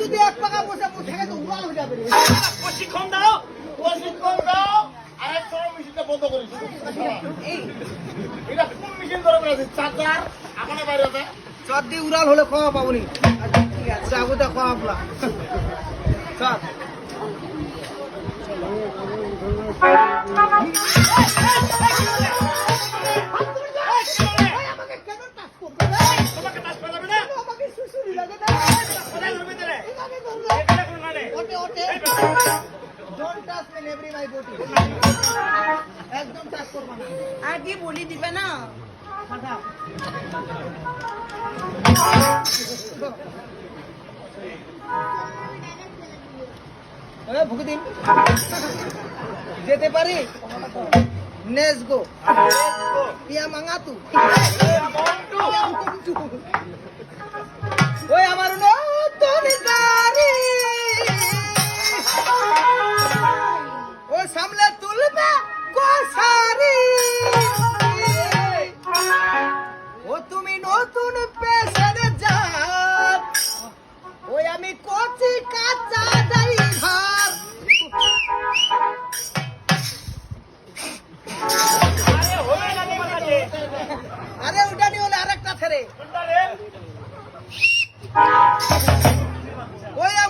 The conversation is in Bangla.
যদি এক পাকা বসে বসে তো উড়াল হয়ে যাবে প্রশিক্ষণ দাও প্রশিক্ষণ দাও আর এক সময় মেশিনটা বন্ধ করিস এটা কোন মেশিন ধরে বেড়াচ্ছে চার্জার আমাদের বাইরে আছে চট দিয়ে উড়াল হলে খাওয়া পাবনি ঠিক তো খাওয়া পড়া চল ওটে don't touch me every my body একদম টাচ করবে না। আগে বলি দিবে না? ফাটা এ ভুকে দিন যেতে পারি? নেস গো ইয়া মাঙ্গা তু తుంటది ఓయా